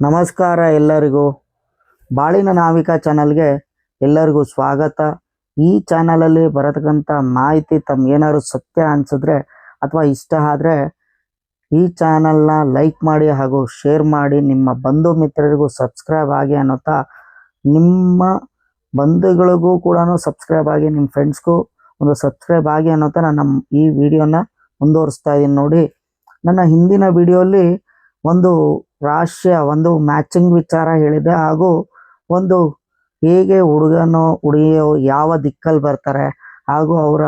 ನಮಸ್ಕಾರ ಎಲ್ಲರಿಗೂ. ಬಾಳಿನ ನಾವಿಕ ಚಾನಲ್ಗೆ ಎಲ್ಲರಿಗೂ ಸ್ವಾಗತ. ಈ ಚಾನಲಲ್ಲಿ ಬರತಕ್ಕಂಥ ಮಾಹಿತಿ ತಮ್ಗೇನಾದ್ರು ಸತ್ಯ ಅನ್ಸಿದ್ರೆ ಅಥವಾ ಇಷ್ಟ ಆದರೆ ಈ ಚಾನಲ್ನ ಲೈಕ್ ಮಾಡಿ ಹಾಗೂ ಶೇರ್ ಮಾಡಿ ನಿಮ್ಮ ಬಂಧು ಮಿತ್ರರಿಗೂ ಸಬ್ಸ್ಕ್ರೈಬ್ ಆಗಿ ಅನ್ನೋತಾ ನಿಮ್ಮ ಬಂಧುಗಳಿಗೂ ಕೂಡ ಸಬ್ಸ್ಕ್ರೈಬ್ ಆಗಿ, ನಿಮ್ಮ ಫ್ರೆಂಡ್ಸ್ಗೂ ಒಂದು ಸಬ್ಸ್ಕ್ರೈಬ್ ಆಗಿ ಅನ್ನೋತಾ ನಾನು ನಮ್ಮ ಈ ವಿಡಿಯೋನ ಮುಂದುವರಿಸ್ತಾ ಇದ್ದೀನಿ ನೋಡಿ. ನನ್ನ ಹಿಂದಿನ ವಿಡಿಯೋಲಿ ಒಂದು ರಾಶಿಯ ಒಂದು ಮ್ಯಾಚಿಂಗ್ ವಿಚಾರ ಹೇಳಿದೆ ಹಾಗೂ ಒಂದು ಹೇಗೆ ಹುಡುಗನೋ, ಹುಡುಗಿಯೋ ಯಾವ ದಿಕ್ಕಲ್ಲಿ ಬರ್ತಾರೆ ಹಾಗೂ ಅವರ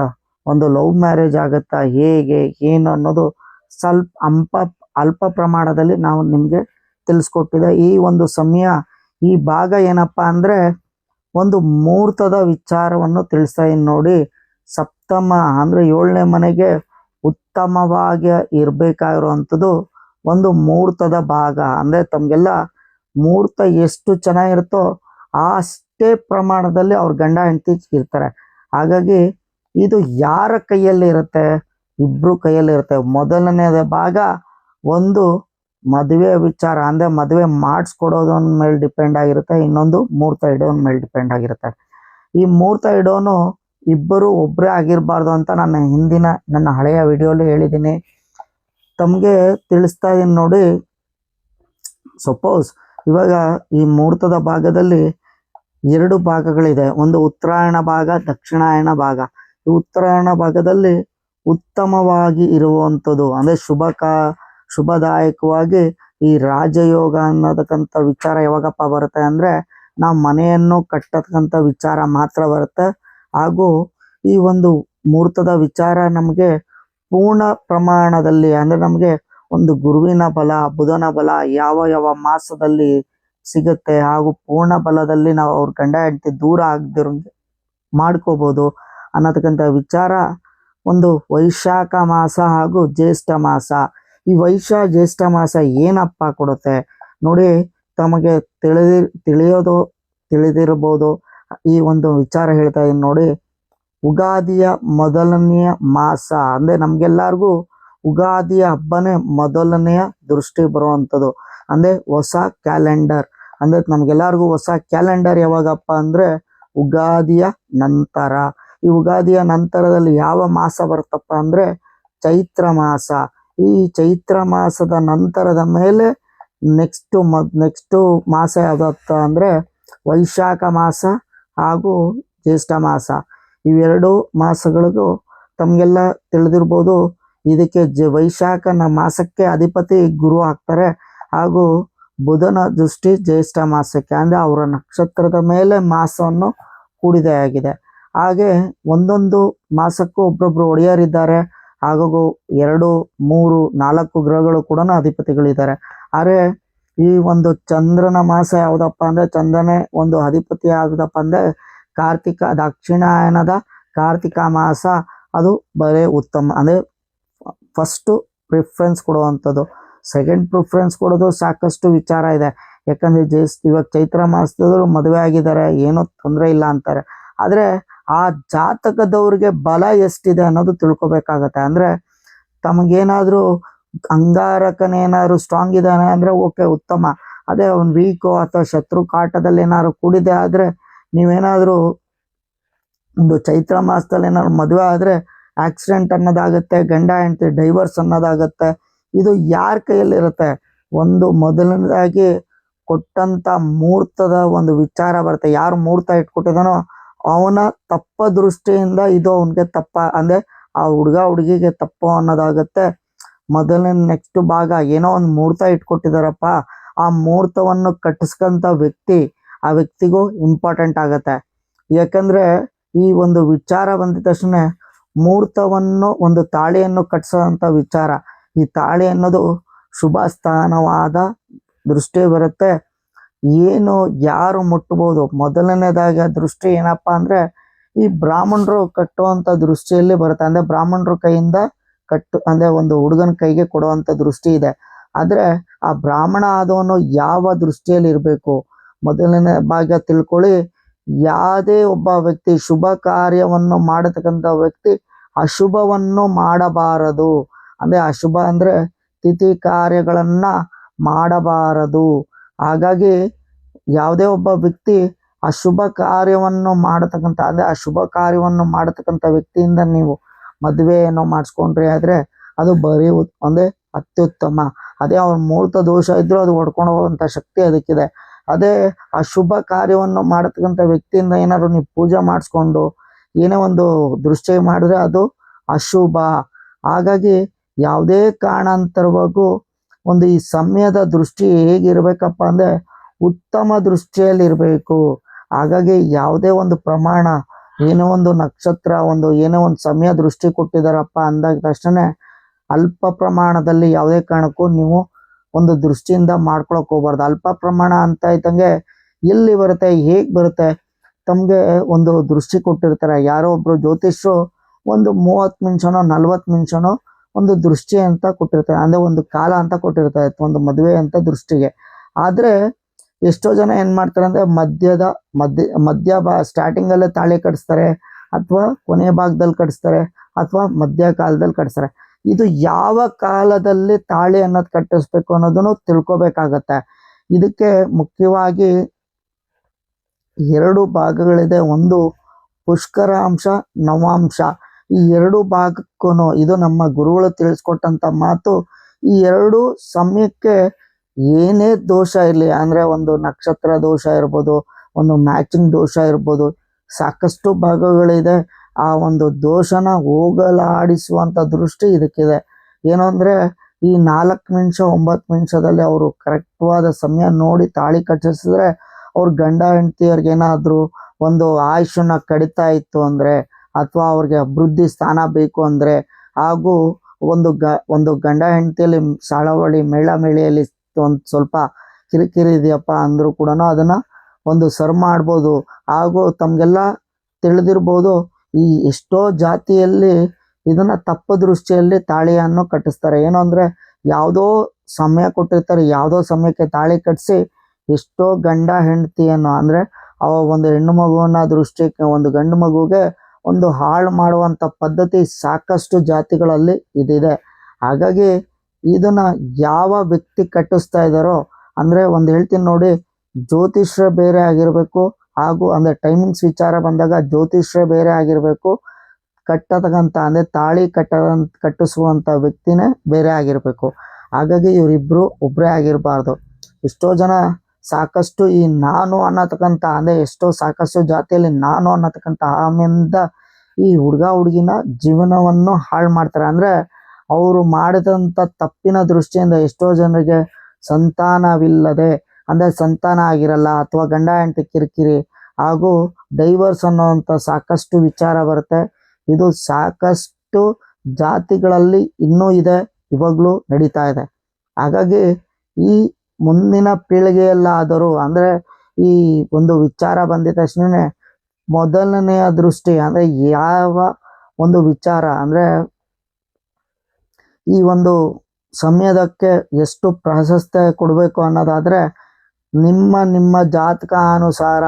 ಒಂದು ಲವ್ ಮ್ಯಾರೇಜ್ ಆಗುತ್ತಾ ಹೇಗೆ, ಏನು ಅನ್ನೋದು ಸ್ವಲ್ಪ ಅಂಪ ಅಲ್ಪ ಪ್ರಮಾಣದಲ್ಲಿ ನಾವು ನಿಮಗೆ ತಿಳಿಸ್ಕೊಟ್ಟಿದೆ. ಈ ಒಂದು ಸಮಯ, ಈ ಭಾಗ ಏನಪ್ಪ ಅಂದರೆ ಒಂದು ಮುಹೂರ್ತದ ವಿಚಾರವನ್ನು ತಿಳಿಸ್ತಾ ಇದ್ದೀನಿ ನೋಡಿ. ಸಪ್ತಮ ಅಂದರೆ ಏಳನೇ ಮನೆಗೆ ಉತ್ತಮವಾಗಿ ಇರಬೇಕಾಗಿರುವಂಥದ್ದು ಒಂದು ಮುಹೂರ್ತದ ಭಾಗ. ಅಂದ್ರೆ ತಮಗೆಲ್ಲ ಮುಹೂರ್ತ ಎಷ್ಟು ಚೆನ್ನಾಗಿರುತ್ತೋ ಅಷ್ಟೇ ಪ್ರಮಾಣದಲ್ಲಿ ಅವ್ರ ಗಂಡ ಹೆಂಡತಿ ಇರ್ತಾರೆ. ಹಾಗಾಗಿ ಇದು ಯಾರ ಕೈಯಲ್ಲಿ ಇರುತ್ತೆ? ಇಬ್ರು ಕೈಯಲ್ಲಿ ಇರುತ್ತೆ. ಮೊದಲನೇದ ಭಾಗ ಒಂದು ಮದುವೆ ವಿಚಾರ. ಅಂದರೆ ಮದುವೆ ಮಾಡಿಸ್ಕೊಡೋದನ್ ಮೇಲೆ ಡಿಪೆಂಡ್ ಆಗಿರುತ್ತೆ. ಇನ್ನೊಂದು ಮುಹೂರ್ತ ಇಡೋನ್ ಮೇಲೆ ಡಿಪೆಂಡ್ ಆಗಿರುತ್ತೆ. ಈ ಮುಹೂರ್ತ ಇಡೋನು ಇಬ್ಬರು ಒಬ್ಬರೇ ಆಗಿರಬಾರ್ದು ಅಂತ ನನ್ನ ಹಿಂದಿನ ನನ್ನ ಹಳೆಯ ವಿಡಿಯೋಲಿ ಹೇಳಿದ್ದೀನಿ. ತಮಗೆ ತಿಳಿಸ್ತಾ ಇದ್ದೀನಿ ನೋಡಿ. ಸಪೋಸ್ ಇವಾಗ ಈ ಮುಹೂರ್ತದ ಭಾಗದಲ್ಲಿ ಎರಡು ಭಾಗಗಳಿದೆ. ಒಂದು ಉತ್ತರಾಯಣ ಭಾಗ, ದಕ್ಷಿಣಾಯಣ ಭಾಗ. ಈ ಉತ್ತರಾಯಣ ಭಾಗದಲ್ಲಿ ಉತ್ತಮವಾಗಿ ಇರುವಂಥದ್ದು, ಅಂದ್ರೆ ಶುಭ ಕಾ, ಶುಭದಾಯಕವಾಗಿ ಈ ರಾಜಯೋಗ ಅನ್ನೋದಕ್ಕಂಥ ವಿಚಾರ ಯಾವಾಗಪ್ಪ ಬರುತ್ತೆ ಅಂದ್ರೆ ನಾವು ಮನೆಯನ್ನು ಕಟ್ಟತಕ್ಕಂಥ ವಿಚಾರ ಮಾತ್ರ ಬರುತ್ತೆ. ಹಾಗೂ ಈ ಒಂದು ಮುಹೂರ್ತದ ವಿಚಾರ ನಮಗೆ ಪೂರ್ಣ ಪ್ರಮಾಣದಲ್ಲಿ ಅಂದ್ರೆ ನಮಗೆ ಒಂದು ಗುರುವಿನ ಬಲ, ಬುಧನ ಬಲ ಯಾವ ಯಾವ ಮಾಸದಲ್ಲಿ ಸಿಗುತ್ತೆ ಹಾಗೂ ಪೂರ್ಣ ಬಲದಲ್ಲಿ ನಾವು ಅವ್ರ ಗಂಡ, ಹೆಂಡತಿ ದೂರ ಆಗದಿರೋಂಗೆ ಮಾಡ್ಕೋಬಹುದು ಅನ್ನತಕ್ಕಂತ ವಿಚಾರ ಒಂದು ವೈಶಾಖ ಮಾಸ ಹಾಗೂ ಜ್ಯೇಷ್ಠ ಮಾಸ. ಈ ವೈಶ, ಜ್ಯೇಷ್ಠ ಮಾಸ ಏನಪ್ಪ ಕೊಡುತ್ತೆ? ನೋಡಿ, ತಮಗೆ ತಿಳಿದಿ, ತಿಳಿಯೋದು, ತಿಳಿದಿರಬಹುದು. ಈ ಒಂದು ವಿಚಾರ ಹೇಳ್ತಾ ಇದೀನಿ ನೋಡಿ. ಉಗಾದಿಯ ಮೊದಲನೆಯ ಮಾಸ ಅಂದ್ರೆ ನಮ್ಗೆಲ್ಲಾರ್ಗೂ ಉಗಾದಿಯ ಹಬ್ಬನೇ ಮೊದಲನೆಯ ದೃಷ್ಟಿ ಬರುವಂಥದ್ದು. ಅಂದ್ರೆ ಹೊಸ ಕ್ಯಾಲೆಂಡರ್. ಅಂದ್ರೆ ನಮ್ಗೆಲ್ಲಾರ್ಗು ಹೊಸ ಕ್ಯಾಲೆಂಡರ್ ಯಾವಾಗಪ್ಪ ಅಂದ್ರೆ ಉಗಾದಿಯ ನಂತರ. ಈ ಉಗಾದಿಯ ನಂತರದಲ್ಲಿ ಯಾವ ಮಾಸ ಬರುತ್ತಪ್ಪ ಅಂದ್ರೆ ಚೈತ್ರ ಮಾಸ. ಈ ಚೈತ್ರ ಮಾಸದ ನಂತರದ ಮೇಲೆ ನೆಕ್ಸ್ಟ್ ನೆಕ್ಸ್ಟ್ ಮಾಸ ಯಾವ್ದಪ್ಪ ಅಂದ್ರೆ ವೈಶಾಖ ಮಾಸ ಹಾಗೂ ಜ್ಯೇಷ್ಠ ಮಾಸ. ಇವೆರಡು ಮಾಸಗಳಿಗೂ ತಮಗೆಲ್ಲ ತಿಳಿದಿರ್ಬೋದು. ಇದಕ್ಕೆ ಜ, ವೈಶಾಖನ ಮಾಸಕ್ಕೆ ಅಧಿಪತಿ ಗುರು ಆಗ್ತಾರೆ. ಹಾಗೂ ಬುಧನ ದೃಷ್ಟಿ ಜ್ಯೇಷ್ಠ ಮಾಸಕ್ಕೆ, ಅಂದರೆ ಅವರ ನಕ್ಷತ್ರದ ಮೇಲೆ ಮಾಸವನ್ನು ಕೂಡಿದೆ ಆಗಿದೆ ಹಾಗೆ ಒಂದೊಂದು ಮಾಸಕ್ಕೂ ಒಬ್ಬೊಬ್ಬರು ಒಡೆಯರಿದ್ದಾರೆ. ಹಾಗೂ ಎರಡು, ಮೂರು, ನಾಲ್ಕು ಗ್ರಹಗಳು ಕೂಡ ಅಧಿಪತಿಗಳಿದ್ದಾರೆ. ಆದರೆ ಈ ಒಂದು ಚಂದ್ರನ ಮಾಸ ಯಾವುದಪ್ಪ ಅಂದ್ರೆ, ಚಂದ್ರನೇ ಒಂದು ಅಧಿಪತಿ ಯಾವುದಪ್ಪ ಅಂದ್ರೆ ಕಾರ್ತಿಕ ದಕ್ಷಿಣಾಯನದ ಕಾರ್ತಿಕ ಮಾಸ. ಅದು ಬರೇ ಉತ್ತಮ, ಅಂದರೆ ಫಸ್ಟ್ ಪ್ರಿಫರೆನ್ಸ್ ಕೊಡುವಂಥದ್ದು. ಸೆಕೆಂಡ್ ಪ್ರಿಫರೆನ್ಸ್ ಕೊಡೋದು ಸಾಕಷ್ಟು ವಿಚಾರ ಇದೆ. ಯಾಕಂದ್ರೆ ಜೇಸ್ ಇವಾಗ ಚೈತ್ರ ಮಾಸದವರು ಮದುವೆ ಆಗಿದ್ದಾರೆ, ಏನೂ ತೊಂದರೆ ಇಲ್ಲ ಅಂತಾರೆ. ಆದರೆ ಆ ಜಾತಕದವ್ರಿಗೆ ಬಲ ಎಷ್ಟಿದೆ ಅನ್ನೋದು ತಿಳ್ಕೊಬೇಕಾಗತ್ತೆ. ಅಂದ್ರೆ ತಮಗೇನಾದರೂ ಅಂಗಾರಕನೇನಾದ್ರು ಸ್ಟ್ರಾಂಗ್ ಇದ್ದಾನೆ ಅಂದ್ರೆ ಓಕೆ ಉತ್ತಮ. ಅದೇ ಅವ್ನು ವೀಕು ಅಥವಾ ಶತ್ರು ಕಾಟದಲ್ಲಿ ಏನಾದ್ರು ಕೂಡಿದೆ ಆದ್ರೆ ನೀವೇನಾದ್ರೂ ಒಂದು ಚೈತ್ರ ಮಾಸದಲ್ಲಿ ಏನಾದ್ರು ಮದುವೆ ಆದ್ರೆ ಆಕ್ಸಿಡೆಂಟ್ ಅನ್ನೋದಾಗತ್ತೆ, ಗಂಡ ಹೆಂಡತಿ ಡೈವರ್ಸ್ ಅನ್ನೋದಾಗುತ್ತೆ, ಇದು ಯಾರ ಕೈಯಲ್ಲಿ ಇರುತ್ತೆ ಒಂದು ಮೊದಲನೇದಾಗಿ ಕೊಟ್ಟಂತ ಮುಹೂರ್ತದ ಒಂದು ವಿಚಾರ ಬರುತ್ತೆ. ಯಾರು ಮುಹೂರ್ತ ಇಟ್ಕೊಟ್ಟಿದಾನೋ ಅವನ ತಪ್ಪ ದೃಷ್ಟಿಯಿಂದ ಇದು ಅವನಿಗೆ ತಪ್ಪ, ಅಂದ್ರೆ ಆ ಹುಡುಗ ಹುಡುಗಿಗೆ ತಪ್ಪು ಅನ್ನೋದಾಗತ್ತೆ. ಮೊದಲನೇ ನೆಕ್ಸ್ಟ್ ಭಾಗ ಏನೋ ಒಂದು ಮುಹೂರ್ತ ಇಟ್ಕೊಟ್ಟಿದಾರಪ್ಪ. ಆ ಮುಹೂರ್ತವನ್ನು ಕಟ್ಟಿಸ್ಕಂತ ವ್ಯಕ್ತಿ ಆ ವ್ಯಕ್ತಿಗೂ ಇಂಪಾರ್ಟೆಂಟ್ ಆಗತ್ತೆ. ಯಾಕಂದ್ರೆ ಈ ಒಂದು ವಿಚಾರ ಬಂದಿದ ತಕ್ಷಣ ಮುಹೂರ್ತವನ್ನು, ಒಂದು ತಾಳಿಯನ್ನು ಕಟ್ಟಿಸೋಂಥ ವಿಚಾರ. ಈ ತಾಳಿ ಅನ್ನೋದು ಶುಭ ಸ್ಥಾನವಾದ ದೃಷ್ಟಿ ಬರುತ್ತೆ. ಏನು, ಯಾರು ಮುಟ್ಟಬಹುದು ಮೊದಲನೇದಾಗಿ ದೃಷ್ಟಿ ಏನಪ್ಪ ಅಂದ್ರೆ, ಈ ಬ್ರಾಹ್ಮಣರು ಕಟ್ಟುವಂತ ದೃಷ್ಟಿಯಲ್ಲಿ ಬರುತ್ತೆ. ಅಂದ್ರೆ ಬ್ರಾಹ್ಮಣರ ಕೈಯಿಂದ ಕಟ್ಟು, ಅಂದ್ರೆ ಒಂದು ಹುಡುಗನ ಕೈಗೆ ಕೊಡುವಂತ ದೃಷ್ಟಿ ಇದೆ. ಆದ್ರೆ ಆ ಬ್ರಾಹ್ಮಣ ಆದವನು ಯಾವ ದೃಷ್ಟಿಯಲ್ಲಿ ಇರಬೇಕು? ಮೊದಲನೇ ಭಾಗ ತಿಳ್ಕೊಳ್ಳಿ. ಯಾವುದೇ ಒಬ್ಬ ವ್ಯಕ್ತಿ ಶುಭ ಕಾರ್ಯವನ್ನು ಮಾಡತಕ್ಕಂಥ ವ್ಯಕ್ತಿ ಅಶುಭವನ್ನು ಮಾಡಬಾರದು. ಅಂದ್ರೆ ಅಶುಭ ಅಂದ್ರೆ ತಿಥಿ ಕಾರ್ಯಗಳನ್ನ ಮಾಡಬಾರದು. ಹಾಗಾಗಿ ಯಾವುದೇ ಒಬ್ಬ ವ್ಯಕ್ತಿ ಅಶುಭ ಶುಭ ಕಾರ್ಯವನ್ನು ಮಾಡತಕ್ಕಂಥ, ಅಂದರೆ ಅಶುಭ ಶುಭ ಕಾರ್ಯವನ್ನು ಮಾಡತಕ್ಕಂಥ ವ್ಯಕ್ತಿಯಿಂದ ನೀವು ಮದುವೆಯನ್ನು ಮಾಡಿಸ್ಕೊಂಡ್ರಿ ಆದ್ರೆ ಅದು ಬರೀ ಒಂದೇ ಅತ್ಯುತ್ತಮ. ಅದೇ ಅವ್ರ ಮೂರ್ತ ದೋಷ ಇದ್ರೂ ಅದು ಹೊಡ್ಕೊಂಡು ಹೋಗುವಂಥ ಶಕ್ತಿ ಅದಕ್ಕಿದೆ. ಅದೇ ಆ ಶುಭ ಕಾರ್ಯವನ್ನು ಮಾಡತಕ್ಕಂಥ ವ್ಯಕ್ತಿಯಿಂದ ಏನಾದ್ರು ನೀವು ಪೂಜೆ ಮಾಡಿಸ್ಕೊಂಡು ಏನೇ ಒಂದು ದೃಷ್ಟಿ ಮಾಡಿದ್ರೆ ಅದು ಅಶುಭ. ಹಾಗಾಗಿ ಯಾವುದೇ ಕಾರಣಾಂತರವಾಗೂ ಒಂದು ಈ ಸಮಯದ ದೃಷ್ಟಿ ಹೇಗಿರ್ಬೇಕಪ್ಪ ಅಂದ್ರೆ ಉತ್ತಮ ದೃಷ್ಟಿಯಲ್ಲಿ ಇರಬೇಕು. ಹಾಗಾಗಿ ಯಾವುದೇ ಒಂದು ಪ್ರಮಾಣ, ಏನೋ ಒಂದು ನಕ್ಷತ್ರ, ಒಂದು ಏನೋ ಒಂದು ಸಮಯ ದೃಷ್ಟಿ ಕೊಟ್ಟಿದಾರಪ್ಪ ಅಂದಾಗ ತಕ್ಷಣ ಅಲ್ಪ ಪ್ರಮಾಣದಲ್ಲಿ ಯಾವುದೇ ಕಾರಣಕ್ಕೂ ನೀವು ಒಂದು ದೃಷ್ಟಿಯಿಂದ ಮಾಡ್ಕೊಳಕ್ ಹೋಗ್ಬಾರ್ದು. ಅಲ್ಪ ಪ್ರಮಾಣ ಅಂತ ಇದ್ದಂಗೆ ಎಲ್ಲಿ ಬರುತ್ತೆ, ಹೇಗ್ ಬರುತ್ತೆ ತಮ್ಗೆ ಒಂದು ದೃಷ್ಟಿ ಕೊಟ್ಟಿರ್ತಾರೆ. ಯಾರೋ ಒಬ್ರು ಜ್ಯೋತಿಷ್ರು ಒಂದು ಮೂವತ್ ನಿಮಿಷನೋ ನಲ್ವತ್ ನಿಮಿಷನೋ ಒಂದು ದೃಷ್ಟಿ ಅಂತ ಕೊಟ್ಟಿರ್ತಾರೆ. ಅಂದ್ರೆ ಒಂದು ಕಾಲ ಅಂತ ಕೊಟ್ಟಿರ್ತಾರೆ ಒಂದು ಮದುವೆ ಅಂತ ದೃಷ್ಟಿಗೆ. ಆದ್ರೆ ಎಷ್ಟೋ ಜನ ಏನ್ ಮಾಡ್ತಾರೆ ಅಂದ್ರೆ ಮಧ್ಯದ ಮಧ್ಯ ಮಧ್ಯ ಬಾ ಸ್ಟಾರ್ಟಿಂಗ್ ಅಲ್ಲೇ ತಾಳಿ ಕಟ್ಸ್ತಾರೆ, ಅಥವಾ ಕೊನೆಯ ಭಾಗದಲ್ಲಿ ಕಟ್ಸ್ತಾರೆ, ಅಥವಾ ಮಧ್ಯ ಕಾಲದಲ್ಲಿ ಕಟ್ಸ್ತಾರೆ. ಇದು ಯಾವ ಕಾಲದಲ್ಲಿ ತಾಳಿ ಅನ್ನೋದು ಕಟ್ಟಿಸ್ಬೇಕು ಅನ್ನೋದನ್ನು ತಿಳ್ಕೊಬೇಕಾಗತ್ತೆ. ಇದಕ್ಕೆ ಮುಖ್ಯವಾಗಿ ಎರಡು ಭಾಗಗಳಿದೆ. ಒಂದು ಪುಷ್ಕರಾಂಶ, ನವಾಂಶ. ಈ ಎರಡು ಭಾಗಕ್ಕೂ ಇದು ನಮ್ಮ ಗುರುಗಳು ತಿಳಿಸ್ಕೊಟ್ಟಂತ ಮಾತು, ಈ ಎರಡು ಸಮಯಕ್ಕೆ ಏನೇ ದೋಷ ಇರಲಿ, ಅಂದ್ರೆ ಒಂದು ನಕ್ಷತ್ರ ದೋಷ ಇರ್ಬೋದು, ಒಂದು ಮ್ಯಾಚಿಂಗ್ ದೋಷ ಇರ್ಬೋದು, ಸಾಕಷ್ಟು ಭಾಗಗಳಿದೆ. ಆ ಒಂದು ದೋಷನ ಹೋಗಲಾಡಿಸುವಂತ ದೃಷ್ಟಿ ಇದಕ್ಕಿದೆ. ಏನು ಅಂದ್ರೆ, ಈ ನಾಲ್ಕು ನಿಮಿಷ, ಒಂಬತ್ತು ನಿಮಿಷದಲ್ಲಿ ಅವರು ಕರೆಕ್ಟ್ವಾದ ಸಮಯ ನೋಡಿ ತಾಳಿ ಕಟ್ಟಿಸಿದ್ರೆ, ಅವ್ರ ಗಂಡ ಹೆಂಡತಿಯವ್ರಿಗೆ ಏನಾದ್ರು ಒಂದು ಆಯುಷನ್ನ ಕಡಿತಾ ಇತ್ತು ಅಂದ್ರೆ, ಅಥವಾ ಅವ್ರಿಗೆ ಅಭಿವೃದ್ಧಿ ಸ್ಥಾನ ಬೇಕು ಅಂದ್ರೆ, ಹಾಗೂ ಒಂದು ಗ, ಒಂದು ಗಂಡ ಹೆಂಡತಿಯಲ್ಲಿ ಸಾಳವಳಿ, ಮೇಳ ಮೇಳೆಯಲ್ಲಿ ಒಂದ್ ಸ್ವಲ್ಪ ಕಿರಿಕಿರಿ ಇದೆಯಪ್ಪ ಅಂದರೂ ಕೂಡ ಅದನ್ನ ಒಂದು ಸರ್ ಮಾಡ್ಬೋದು. ಹಾಗೂ ತಮ್ಗೆಲ್ಲ ತಿಳಿದಿರ್ಬೋದು ಈ ಎಷ್ಟೋ ಜಾತಿಯಲ್ಲಿ ಇದನ್ನ ತಪ್ಪು ದೃಷ್ಟಿಯಲ್ಲಿ ತಾಳಿಯನ್ನು ಕಟ್ಟಿಸ್ತಾರೆ. ಏನು ಅಂದ್ರೆ ಯಾವುದೋ ಸಮಯ ಕೊಟ್ಟಿರ್ತಾರೆ, ಯಾವುದೋ ಸಮಯಕ್ಕೆ ತಾಳಿ ಕಟ್ಟಿಸಿ ಎಷ್ಟೋ ಗಂಡ ಹೆಂಡತಿಯನ್ನು, ಅಂದ್ರೆ ಅವ ಒಂದು ಹೆಣ್ಣು ಮಗುವನ್ನ ದೃಷ್ಟಿಗೆ, ಒಂದು ಗಂಡು ಮಗುಗೆ ಒಂದು ಹಾಳು ಮಾಡುವಂತ ಪದ್ಧತಿ ಸಾಕಷ್ಟು ಜಾತಿಗಳಲ್ಲಿ ಇದಿದೆ. ಹಾಗಾಗಿ ಇದನ್ನ ಯಾವ ವ್ಯಕ್ತಿ ಕಟ್ಟಿಸ್ತಾ ಇದ್ದಾರೋ, ಅಂದ್ರೆ ಒಂದು ಹೇಳ್ತೀನಿ ನೋಡಿ, ಜ್ಯೋತಿಷ್ಯ ಬೇರೆ ಆಗಿರ್ಬೇಕು ಹಾಗೂ ಅಂದ್ರೆ ಟೈಮಿಂಗ್ಸ್ ವಿಚಾರ ಬಂದಾಗ ಜ್ಯೋತಿಷ್ಯ ಬೇರೆ ಆಗಿರ್ಬೇಕು. ಕಟ್ಟತಕ್ಕಂಥ ಅಂದ್ರೆ ತಾಳಿ ಕಟ್ಟ ಕಟ್ಟಿಸುವಂತ ವ್ಯಕ್ತಿನೇ ಬೇರೆ ಆಗಿರ್ಬೇಕು. ಹಾಗಾಗಿ ಇವರಿಬ್ರು ಒಬ್ಬರೇ ಆಗಿರಬಾರ್ದು. ಎಷ್ಟೋ ಜನ ಸಾಕಷ್ಟು ಈ ನಾನು ಅನ್ನತಕ್ಕಂಥ ಅಂದ್ರೆ ಎಷ್ಟೋ ಸಾಕಷ್ಟು ಜಾತಿಯಲ್ಲಿ ನಾನು ಅನ್ನತಕ್ಕಂಥ ಆಮೆಯಿಂದ ಈ ಹುಡುಗ ಹುಡುಗಿನ ಜೀವನವನ್ನು ಹಾಳು ಮಾಡ್ತಾರೆ. ಅಂದ್ರೆ ಅವರು ಮಾಡಿದಂಥ ತಪ್ಪಿನ ದೃಷ್ಟಿಯಿಂದ ಎಷ್ಟೋ ಜನರಿಗೆ ಸಂತಾನವಿಲ್ಲದೆ ಅಂದ್ರೆ ಸಂತಾನ ಆಗಿರಲ್ಲ ಅಥವಾ ಗಂಡ ಹೆಂಡತಿ ಕಿರಿಕಿರಿ, ಹಾಗೂ ಡೈವರ್ಸ್ ಅನ್ನೋವಂಥ ಸಾಕಷ್ಟು ವಿಚಾರ ಬರುತ್ತೆ. ಇದು ಸಾಕಷ್ಟು ಜಾತಿಗಳಲ್ಲಿ ಇನ್ನೂ ಇದೆ, ಇವಾಗಲೂ ನಡೀತಾ ಇದೆ. ಹಾಗಾಗಿ ಈ ಮುಂದಿನ ಪೀಳಿಗೆಯಲ್ಲಾದರೂ, ಅಂದ್ರೆ ಈ ಒಂದು ವಿಚಾರ ಬಂದಿದ ತಕ್ಷಣವೇ ಮೊದಲನೆಯ ದೃಷ್ಟಿ, ಅಂದ್ರೆ ಯಾವ ಒಂದು ವಿಚಾರ, ಅಂದ್ರೆ ಈ ಒಂದು ಸಮಯದಕ್ಕೆ ಎಷ್ಟು ಪ್ರಾಶಸ್ತ್ಯ ಕೊಡಬೇಕು ಅನ್ನೋದಾದ್ರೆ ನಿಮ್ಮ ನಿಮ್ಮ ಜಾತಕ ಅನುಸಾರ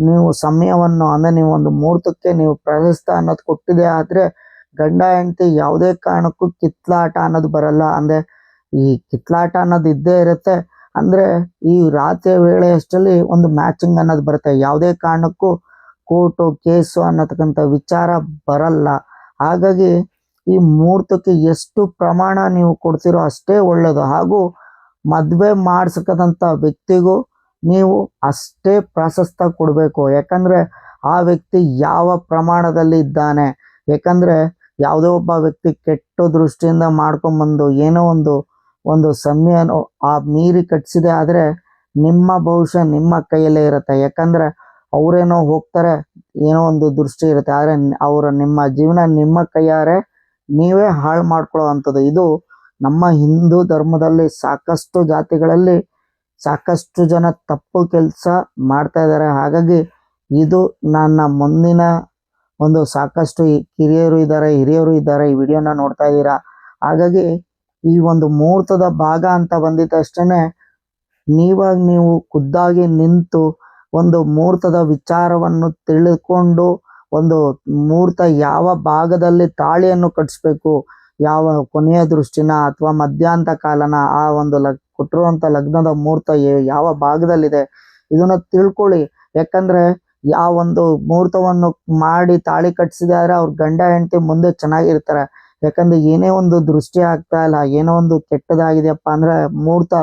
ನೀವು ಸಮಯವನ್ನು, ಅಂದ್ರೆ ನೀವು ಒಂದು ಮುಹೂರ್ತಕ್ಕೆ ನೀವು ಪ್ರಶಸ್ತ ಅನ್ನೋದು ಕೊಟ್ಟಿದೆ ಆದ್ರೆ ಗಂಡ, ಹೆಂಡತಿ ಯಾವುದೇ ಕಾರಣಕ್ಕೂ ಕಿತ್ಲಾಟ ಅನ್ನೋದು ಬರಲ್ಲ. ಅಂದ್ರೆ ಈ ಕಿತ್ಲಾಟ ಅನ್ನೋದು ಇದ್ದೇ ಇರುತ್ತೆ. ಅಂದ್ರೆ ಈ ರಾತ್ರಿ ವೇಳೆ ಅಷ್ಟರಲ್ಲಿ ಒಂದು ಮ್ಯಾಚಿಂಗ್ ಅನ್ನೋದು ಬರುತ್ತೆ. ಯಾವುದೇ ಕಾರಣಕ್ಕೂ ಕೋರ್ಟು, ಕೇಸು ಅನ್ನತಕ್ಕಂಥ ವಿಚಾರ ಬರಲ್ಲ. ಹಾಗಾಗಿ ಈ ಮುಹೂರ್ತಕ್ಕೆ ಎಷ್ಟು ಪ್ರಮಾಣ ನೀವು ಕೊಡ್ತೀರೋ ಅಷ್ಟೇ ಒಳ್ಳೇದು. ಹಾಗೂ ಮದ್ವೆ ಮಾಡಿಸಕದಂತ ವ್ಯಕ್ತಿಗೂ ನೀವು ಅಷ್ಟೇ ಪ್ರಾಶಸ್ತ್ಯ ಕೊಡಬೇಕು. ಯಾಕಂದ್ರೆ ಆ ವ್ಯಕ್ತಿ ಯಾವ ಪ್ರಮಾಣದಲ್ಲಿ ಇದ್ದಾನೆ. ಯಾಕಂದ್ರೆ ಯಾವುದೋ ಒಬ್ಬ ವ್ಯಕ್ತಿ ಕೆಟ್ಟ ದೃಷ್ಟಿಯಿಂದ ಮಾಡ್ಕೊಂಬಂದು ಏನೋ ಒಂದು ಒಂದು ಸಮಯ ಆ ಮೀರಿ ಕಟ್ಸಿದೆ ಆದರೆ ನಿಮ್ಮ ಭವಿಷ್ಯ ನಿಮ್ಮ ಕೈಯಲ್ಲೇ ಇರುತ್ತೆ. ಯಾಕಂದ್ರೆ ಅವರೇನೋ ಹೋಗ್ತಾರೆ, ಏನೋ ಒಂದು ದೃಷ್ಟಿ ಇರುತ್ತೆ. ಆದರೆ ಅವರ ನಿಮ್ಮ ಜೀವನ ನಿಮ್ಮ ಕೈಯಾರೆ ನೀವೇ ಹಾಳು ಮಾಡ್ಕೊಳ್ಳೋ ಅಂಥದ್ದು ಇದು ನಮ್ಮ ಹಿಂದೂ ಧರ್ಮದಲ್ಲಿ ಸಾಕಷ್ಟು ಜಾತಿಗಳಲ್ಲಿ ಸಾಕಷ್ಟು ಜನ ತಪ್ಪು ಕೆಲಸ ಮಾಡ್ತಾ ಇದ್ದಾರೆ. ಹಾಗಾಗಿ ಇದು ನನ್ನ ಮುಂದಿನ ಒಂದು ಸಾಕಷ್ಟು ಕಿರಿಯರು ಇದ್ದಾರೆ, ಹಿರಿಯರು ಇದ್ದಾರೆ, ಈ ವಿಡಿಯೋನ ನೋಡ್ತಾ ಇದ್ದೀರಾ? ಹಾಗಾಗಿ ಈ ಒಂದು ಮುಹೂರ್ತದ ಭಾಗ ಅಂತ ಬಂದಿದ ತಕ್ಷಣ ನೀವಾಗ ನೀವು ಖುದ್ದಾಗಿ ನಿಂತು ಒಂದು ಮುಹೂರ್ತದ ವಿಚಾರವನ್ನು ತಿಳಿದುಕೊಂಡು ಒಂದು ಮುಹೂರ್ತ ಯಾವ ಭಾಗದಲ್ಲಿ ತಾಳಿಯನ್ನು ಕಟ್ಟಿಸ್ಬೇಕು, ಯಾವ ಕೊನೆಯ ದೃಷ್ಟಿನ ಅಥವಾ ಮಧ್ಯಾಂತ ಕಾಲನ ಆ ಒಂದು ಲ ಕೊಟ್ಟಿರುವಂತ ಲಗ್ನದ ಮುಹೂರ್ತ ಯಾವ ಭಾಗದಲ್ಲಿದೆ ಇದನ್ನ ತಿಳ್ಕೊಳ್ಳಿ. ಯಾಕಂದ್ರೆ ಯಾವ ಒಂದು ಮುಹೂರ್ತವನ್ನು ಮಾಡಿ ತಾಳಿ ಕಟ್ಸಿದಾರೆ, ಅವ್ರ ಗಂಡ ಹೆಂಡತಿ ಮುಂದೆ ಚೆನ್ನಾಗಿರ್ತಾರೆ. ಯಾಕಂದ್ರೆ ಏನೇ ಒಂದು ದೃಷ್ಟಿ ಆಗ್ತಾ ಇಲ್ಲ, ಏನೋ ಒಂದು ಕೆಟ್ಟದಾಗಿದೆಯಪ್ಪ ಅಂದ್ರೆ ಮುಹೂರ್ತ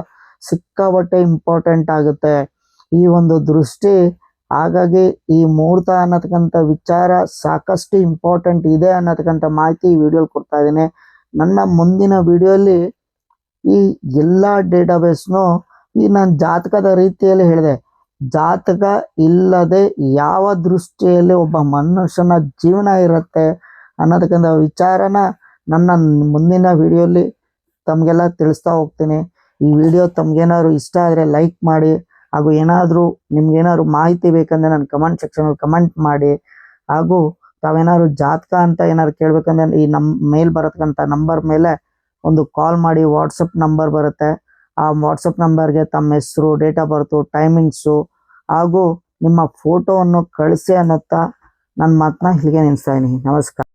ಸಿಕ್ಕಾಪಟ್ಟೆ ಇಂಪಾರ್ಟೆಂಟ್ ಆಗುತ್ತೆ. ಈ ಒಂದು ದೃಷ್ಟಿ, ಹಾಗಾಗಿ ಈ ಮುಹೂರ್ತ ಅನ್ನತಕ್ಕಂಥ ವಿಚಾರ ಸಾಕಷ್ಟು ಇಂಪಾರ್ಟೆಂಟ್ ಇದೆ ಅನ್ನತಕ್ಕಂಥ ಮಾಹಿತಿ ಈ ವಿಡಿಯೋ ಕೊಡ್ತಾ ಇದ್ದೀನಿ. ನನ್ನ ಮುಂದಿನ ವಿಡಿಯೋಲಿ ಈ ಎಲ್ಲ ಡೇಟಾಬೇಸ್ನು ಈ ನಾನು ಜಾತಕದ ರೀತಿಯಲ್ಲಿ ಹೇಳಿದೆ. ಜಾತಕ ಇಲ್ಲದೆ ಯಾವ ದೃಷ್ಟಿಯಲ್ಲಿ ಒಬ್ಬ ಮನುಷ್ಯನ ಜೀವನ ಇರುತ್ತೆ ಅನ್ನೋದಕ್ಕಿಂತ ವಿಚಾರನ ನನ್ನ ಮುಂದಿನ ವಿಡಿಯೋಲಿ ತಮಗೆಲ್ಲ ತಿಳಿಸ್ತಾ ಹೋಗ್ತೀನಿ. ಈ ವಿಡಿಯೋ ತಮ್ಗೇನಾದ್ರು ಇಷ್ಟ ಆದರೆ ಲೈಕ್ ಮಾಡಿ ಹಾಗೂ ಏನಾದರೂ ನಿಮ್ಗೇನಾದ್ರು ಮಾಹಿತಿ ಬೇಕಂದ್ರೆ ನನ್ನ ಕಮೆಂಟ್ ಸೆಕ್ಷನಲ್ಲಿ ಕಮೆಂಟ್ ಮಾಡಿ. ಹಾಗೂ ತಾವೇನಾದ್ರು ಜಾತಕ ಅಂತ ಏನಾದ್ರು ಕೇಳ್ಬೇಕಂದ್ರೆ ಈ ನಮ್ಮ ಮೇಲ್ ಬರತಕ್ಕಂಥ ನಂಬರ್ ಮೇಲೆ ಒಂದು ಕಾಲ್ ಮಾಡಿ ವಾಟ್ಸಪ್ ನಂಬರ್ ಬರುತ್ತೆ. ಆ ವಾಟ್ಸಪ್ ನಂಬರ್ಗೆ ತಮ್ಮ ಹೆಸರು ಡೇಟ್ ಆಫ್ ಬರ್ತು ಟೈಮಿಂಗ್ಸು ಹಾಗೂ ನಿಮ್ಮ ಫೋಟೋವನ್ನು ಕಳಿಸಿ ಅನ್ನುತ್ತಾ ನನ್ನ ಮಾತನ್ನ ಇಲ್ಲಿಗೆ ನಿಲ್ಲಿಸ್ತಾ ಇದ್ದೀನಿ. ನಮಸ್ಕಾರ.